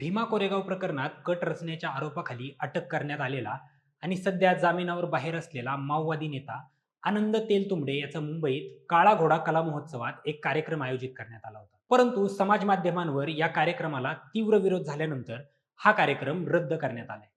भीमा कोरेगाव प्रकरणात कट रचण्याच्या आरोपाखाली अटक करण्यात आलेला आणि सध्या जामिनावर बाहेर असलेला माओवादी नेता आनंद तेलतुंबडे याचा मुंबईत काळा घोडा कला महोत्सवात एक कार्यक्रम आयोजित करण्यात आला होता. परंतु समाज माध्यमांवर या कार्यक्रमाला तीव्र विरोध झाल्यानंतर हा कार्यक्रम रद्द करण्यात आलाय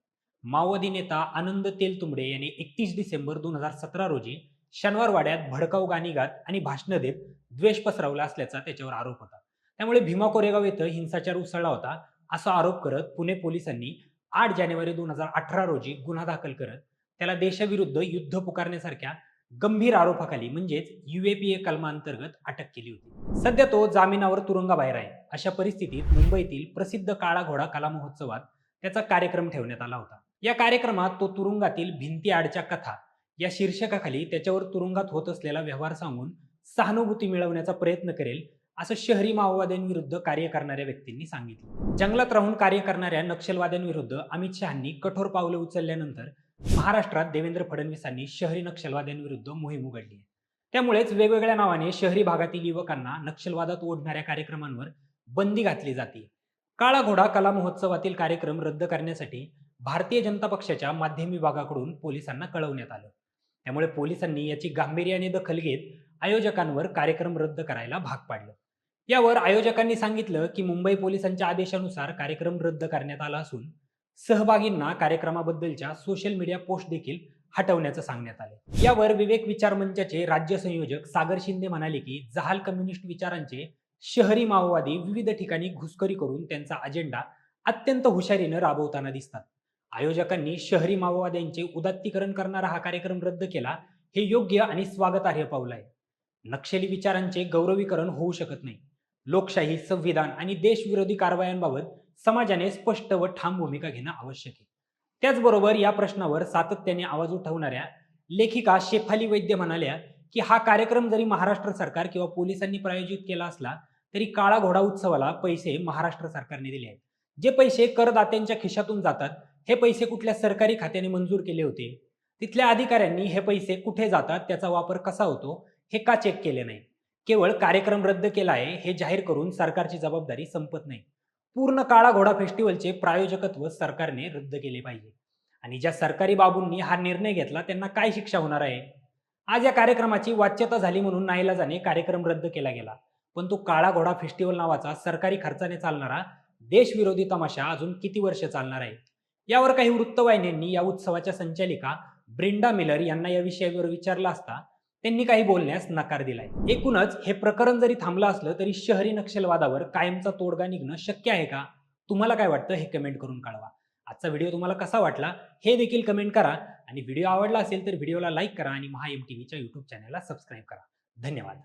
माओवादी नेता आनंद तेलतुंबडे यांनी एकतीस डिसेंबर दोन हजार सतरा रोजी शनिवारवाड्यात भडकाऊ गाणी गात आणि भाषणं देत द्वेष पसरवला असल्याचा त्याच्यावर आरोप होता. त्यामुळे भीमा कोरेगाव येथे हिंसाचार उसळला होता. असा आरोप करत पुणे पोलिसांनी आठ जानेवारी दोन हजार अठरा रोजी गुन्हा दाखल करत त्याला देशाविरुद्ध युद्ध पुकारण्यासारख्या गंभीर आरोपाखाली म्हणजेच युएपीए कलमांतर्गत अटक केली होती. सध्या तो जामिनावर तुरुंगाबाहेर आहे. अशा परिस्थितीत मुंबईतील प्रसिद्ध काळा घोडा कला महोत्सवात त्याचा कार्यक्रम ठेवण्यात आला होता. या कार्यक्रमात तो तुरुंगातील भिंती आडच्या कथा या शीर्षकाखाली त्याच्यावर तुरुंगात होत असलेला व्यवहार सांगून सहानुभूती मिळवण्याचा प्रयत्न करेल असं शहरी माओवाद्यांविरुद्ध कार्य करणाऱ्या व्यक्तींनी सांगितलं. जंगलात राहून कार्य करणाऱ्या नक्षलवाद्यांविरुद्ध अमित शहांनी कठोर पावले उचलल्यानंतर महाराष्ट्रात देवेंद्र फडणवीसांनी शहरी नक्षलवाद्यांविरुद्ध मोहीम उघडली आहे. त्यामुळेच वेगवेगळ्या नावाने शहरी भागातील युवकांना नक्षलवादात ओढणाऱ्या कार्यक्रमांवर बंदी घातली जाते. काळा घोडा कला महोत्सवातील कार्यक्रम रद्द करण्यासाठी भारतीय जनता पक्षाच्या माध्यम विभागाकडून पोलिसांना कळवण्यात आलं. त्यामुळे पोलिसांनी याची गांभीर्याने दखल घेत आयोजकांवर कार्यक्रम रद्द करायला भाग पाडलं. यावर आयोजकांनी सांगितलं की मुंबई पोलिसांच्या आदेशानुसार कार्यक्रम रद्द करण्यात आला असून सहभागींना कार्यक्रमाबद्दलच्या सोशल मीडिया पोस्ट देखील हटवण्याचं सांगण्यात आले. यावर विवेक विचार मंचाचे राज्य संयोजक सागर शिंदे म्हणाले की जहाल कम्युनिस्ट विचारांचे शहरी माओवादी विविध ठिकाणी घुसखोरी करून त्यांचा अजेंडा अत्यंत हुशारीनं राबवताना दिसतात. आयोजकांनी शहरी माओवाद्यांचे उदात्तीकरण करणारा हा कार्यक्रम रद्द केला हे योग्य आणि स्वागतार्ह पाऊल आहे. नक्षली विचारांचे गौरवीकरण होऊ शकत नाही. लोकशाही संविधान आणि देशविरोधी कारवायांबाबत समाजाने स्पष्ट व ठाम भूमिका घेणं आवश्यक आहे. त्याचबरोबर या प्रश्नावर सातत्याने आवाज उठवणाऱ्या लेखिका शेफाली वैद्य म्हणाल्या की हा कार्यक्रम जरी महाराष्ट्र सरकार किंवा पोलिसांनी प्रायोजित केला असला तरी काळा घोडा उत्सवाला पैसे महाराष्ट्र सरकारने दिले आहेत. जे पैसे करदात्यांच्या खिशातून जातात हे पैसे कुठल्या सरकारी खात्याने मंजूर केले होते? तिथल्या अधिकाऱ्यांनी हे पैसे कुठे जातात त्याचा वापर कसा होतो हे का चेक केले नाही? केवळ कार्यक्रम रद्द केला आहे हे जाहीर करून सरकारची जबाबदारी संपत नाही. पूर्ण काळा घोडा फेस्टिवलचे प्रायोजकत्व सरकारने रद्द केले पाहिजे. आणि ज्या सरकारी बाबूंनी हा निर्णय घेतला त्यांना काय शिक्षा होणार आहे? आज या कार्यक्रमाची वाच्यता झाली म्हणून नाईलाजाने कार्यक्रम रद्द केला गेला. पण तो काळा घोडा फेस्टिवल नावाचा सरकारी खर्चाने चालणारा देशविरोधी तमाशा अजून किती वर्ष चालणार आहे? यावर काही वृत्तवाहिन्यांनी या उत्सवाच्या संचालिका ब्रिंडा मिलर यांना या विषयावर विचारला असता त्यांनी काही बोलण्यास नकार दिलाय. एकूणच हे प्रकरण जरी थांबलं असलं तरी शहरी नक्षलवादावर कायमचा तोडगा निघणं शक्य आहे का? तुम्हाला काय वाटतं हे कमेंट करून कळवा. आजचा व्हिडिओ तुम्हाला कसा वाटला हे देखील कमेंट करा आणि व्हिडिओ आवडला असेल तर व्हिडिओला लाईक करा आणि महा एम टी व्हीच्या युट्यूब चॅनलला सबस्क्राईब करा. धन्यवाद.